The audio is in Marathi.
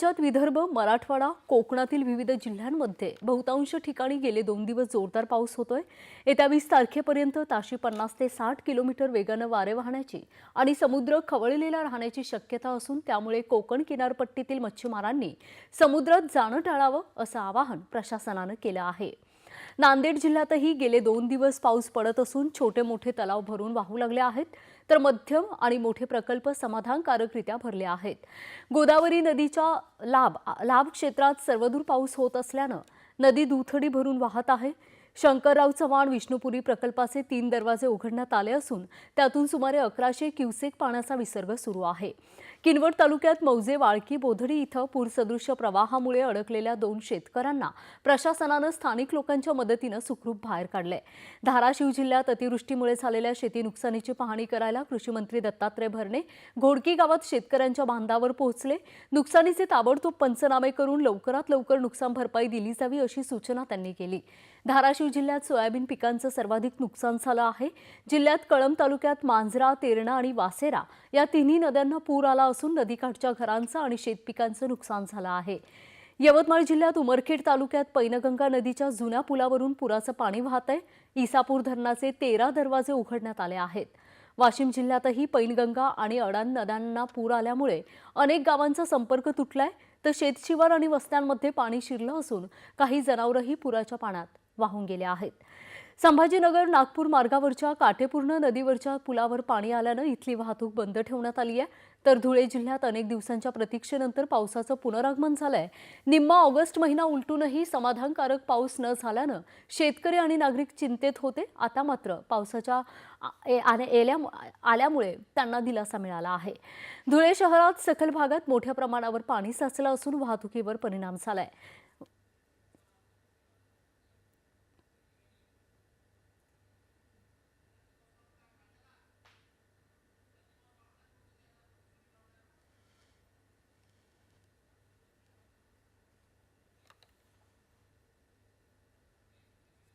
राज्यात विदर्भ मराठवाडा कोकणातील विविध जिल्ह्यांमध्ये बहुतांश ठिकाणी गेले दोन दिवस जोरदार पाऊस होतोय. येत्या वीस तारखेपर्यंत ताशी पन्नास ते साठ किलोमीटर वेगानं वारे वाहण्याची आणि समुद्र खवळलेला राहण्याची शक्यता असून त्यामुळे कोकण किनारपट्टीतील मच्छीमारांनी समुद्रात जाणं टाळावं असं आवाहन प्रशासनानं केलं आहे. नांदेड जिल्ह्यातही गेले दोन दिवस पाऊस पडत असून छोटे मोठे तलाव भरून वाहू लागले आहेत तर मध्यम आणि मोठे प्रकल्प समाधानकारकरित्या भरले आहेत. गोदावरी नदीच्या लाभ लाभ क्षेत्रात सर्वदूर पाऊस होत असल्यानं नदी दुथडी भरून वाहत आहे. शंकरराव चव्हाण विष्णुपुरी प्रकल्पाचे तीन दरवाजे उघडण्यात आले असून त्यातून सुमारे अकराशे क्युसेक पाण्याचा विसर्ग सुरू आहे. किनवट तालुक्यात मौजे वाळकी बोधडी इथं पूरसदृश्य प्रवाहामुळे अडकलेल्या दोन शेतकऱ्यांना प्रशासनानं स्थानिक लोकांच्या मदतीनं सुखरूप बाहेर काढलंय. धाराशिव जिल्ह्यात अतिवृष्टीमुळे झालेल्या शेती नुकसानीची पाहणी करायला कृषीमंत्री दत्तात्रय भरणे घोडकी गावात शेतकऱ्यांच्या बांधावर पोहोचले. नुकसानीचे ताबडतोब पंचनामे करून लवकरात लवकर नुकसान भरपाई दिली जावी अशी सूचना त्यांनी केली. धाराशिव जिल्ह्यात सोयाबीन पिकांचं सर्वाधिक नुकसान झालं आहे. जिल्ह्यात कळंब तालुक्यात मांजरा तेरणा आणि वासेरा या तिन्ही नद्यांना पूर आला असून नदीकाठच्या घरांचं आणि शेतपिकांचं नुकसान झालं आहे. यवतमाळ जिल्ह्यात उमरखेड तालुक्यात पैनगंगा नदीच्या जुन्या पुलावरून पुराचं पाणी वाहत आहे इसापूर धरणाचे तेरा दरवाजे उघडण्यात आले आहेत. वाशिम जिल्ह्यातही पैनगंगा आणि अडाण नद्यांना पूर आल्यामुळे अनेक गावांचा संपर्क तुटलाय. तर शेतशिवार आणि वस्त्यांमध्ये पाणी शिरलं असून काही जनावरंही पुराच्या पाण्यात वाहून गेले आहेत. संभाजीनगर नागपूर मार्गावरच्या काटेपूर्ण नदीवरच्या पुलावर पाणी आल्यानं इथली वाहतूक बंद ठेवण्यात आली आहे. तर धुळे जिल्ह्यात अनेक दिवसांच्या प्रतीक्षेनंतर पावसाचं पुनरागमन झालंय. निम्मा ऑगस्ट महिना उलटूनही समाधानकारक पाऊस न झाल्यानं शेतकरी आणि नागरिक चिंतेत होते. आता मात्र पावसाच्या येल्या- आल्यामुळे त्यांना दिलासा मिळाला आहे. धुळे शहरात सखल भागात मोठ्या प्रमाणावर पाणी साचलं असून वाहतुकीवर परिणाम झालाय.